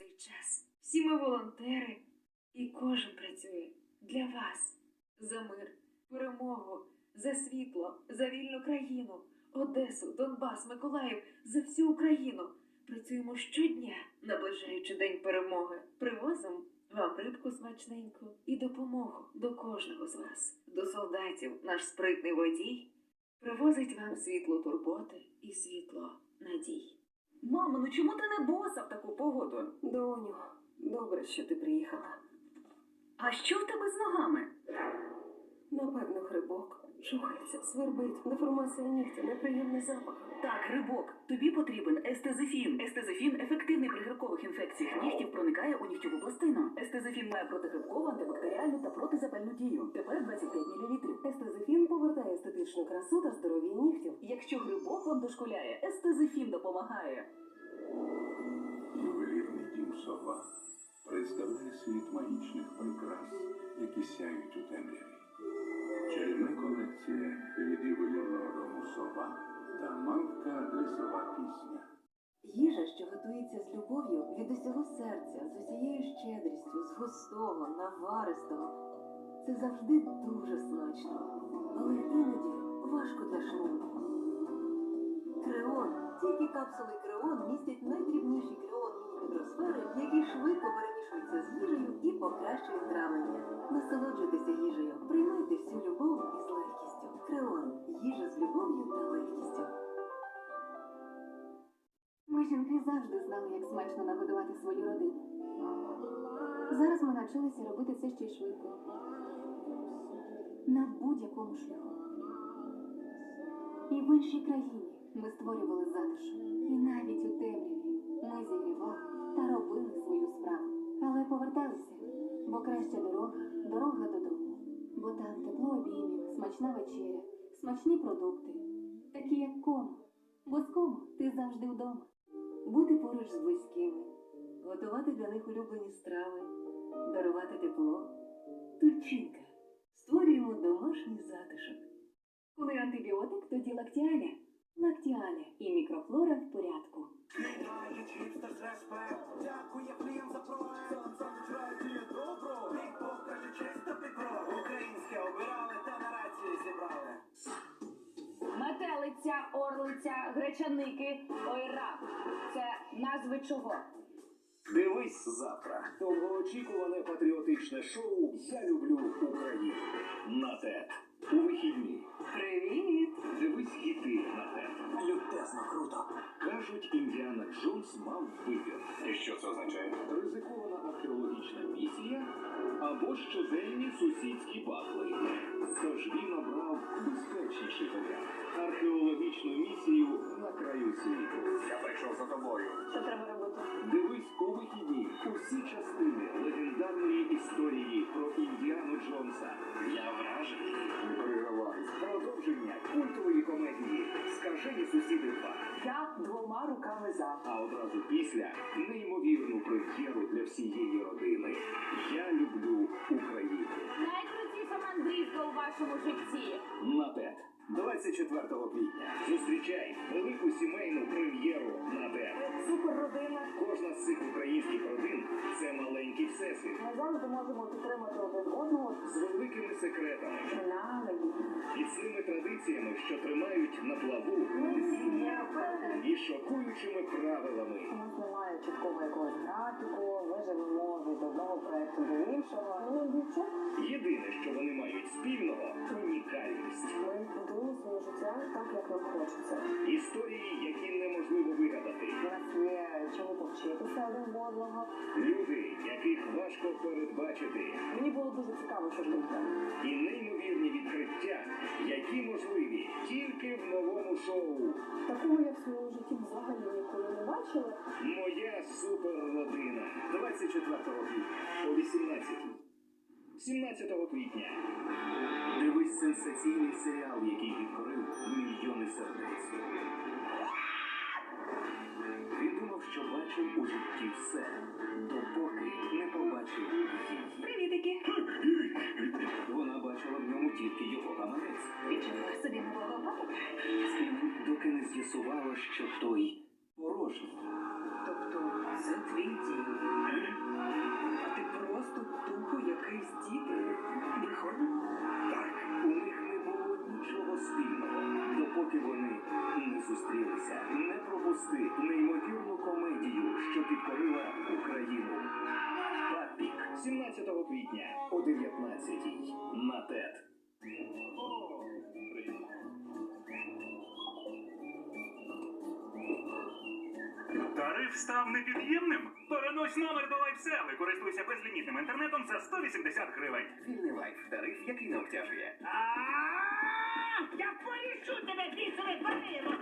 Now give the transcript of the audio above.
цей час. Всі ми волонтери, і кожен працює для вас за мир, перемогу, за світло, за вільну країну, Одесу, Донбас, Миколаїв, за всю Україну. Працюємо щодня, наближаючи день перемоги. Привозимо вам рибку смачненьку і допомогу до кожного з вас. До солдатів наш спритний водій привозить вам світло турботи і світло надій. Мамо, ну чому ти не боса в таку погоду? Доню, добре, що ти приїхала. А що в тебе з ногами? Напевно, грибок. Чухається, свербить, деформація нігтя, неприємний запах. Так, грибок, тобі потрібен естезифін. Естезифін ефективний при грибкових інфекціях нігтів проникає у нігтєву пластину. Естезифін має протигрибкову, антибактеріальну та протизапальну дію. Тепер 25 мл. Естетичну красу та здоров'я нігтів. Якщо грибок вам дошкуляє, естезифін допомагає. Ювелірний дім сова представляє світ магічних прикрас, які сяють у темряві. Чарівна колекція від ювелірного дому сова та мавка лісова пісня. Їжа, що готується з любов'ю від усього серця, з усією щедрістю, з густого, наваристого. Це завжди дуже смачно, але іноді важко для шлунку. Креон. Тільки капсули Креон містять найдрібніші креон міні-гідросфери, які швидко перемішуються з їжею і покращують травлення. Насолоджуйтеся їжею, приймайте всю любов із легкістю. Креон. Їжа з любов'ю та легкістю. Ми жінки завжди знали, як смачно нагодувати свою родину. Зараз ми навчилися робити це ще й швидко. На будь-якому шляху. І в іншій країні ми створювали затишок. І навіть у темряві ми зігрівали та робили свою справу. Але поверталися, бо краща дорога дорога додому. Бо там тепло обіймів, смачна вечеря, смачні продукти, такі як кома. Бо з кома ти завжди вдома. бути поруч з близькими, готувати для них улюблені страви, дарувати тепло. Тульчинка. Створюємо домашній затишок. Коли антибіотик, тоді лактіаля. Лактіаля і мікрофлора в порядку. Дякує флім за проект. Радіє добро. Бік покаже чисто пікро. Українське обирали та на рації зібрали. Метелиця, орлиця, гречаники, ойра. Це назви чого? Дивись завтра. Довгоочікуване патріотичне шоу Я люблю Україну. Лютезно круто. Кажуть, Індіана Джонс мав вибір. І що це означає? Ризикована археологічна місія або щоденні сусідські батли. Тож він обрав безпечніший варіант. Археологічну місію на краю світу. Я прийшов за тобою. Що треба робити? Дивись у вихідні усі частини легендарної історії про Індіану Джонса. Я вражений. Не Скажені сусіди 2. Я двома руками за. А одразу після неймовірну прем'єру для всієї родини. Я люблю Україну. Найкрутіша мандрівка у вашому житті. На ТЕТ. 24 квітня. Зустрічай велику сімейну прем'єру на ТЕТ. Супер родина. Кожна з цих українських родин це маленький всесвіт. Ми завжди можемо підтримати один одного. з великими секретами, Ненавиді. міцними традиціями, що тримають на плаву, і шокуючими правилами. У нас немає чіткого якогось графіку, ми живемо від одного проекту до іншого. Ну. Єдине, що вони мають спільного унікальність. Ми будуємо своє життя так, як нам хочеться. Історії, які неможливо вигадати. У нас є чому повчитися один одного. Люди, передбачити, Мені було дуже цікаво, що тут. і неймовірні відкриття, які можливі тільки в новому шоу. Такого я в своєму житті взагалі ніколи не бачила. Моя суперродина. 24 квітня о 18. 17 квітня. Дивись сенсаційний серіал, який підкорив мільйони сердець. Він думав, що бачив у житті все, допоки не побачив її. Привітики! Вона бачила в ньому тільки його гаманець. Відчувала собі нового папу. доки не з'ясувала, що той порожній. Тобто це твій дім. А ти просто тупо якийсь дід? Виходить? Так, у них не було нічого спільного, допоки вони не зустрілися. Не пропусти неймовірну комедію, що підкорила Україну. Папік 17 квітня о 19 на ТЕТ. Тариф став непід'ємним? Перенось номер до лайфсели. Користуйся безлімітним інтернетом за 180 гривень. Вільний лайф тариф, який не обтяжує. Я порішу тебе, бісове парило!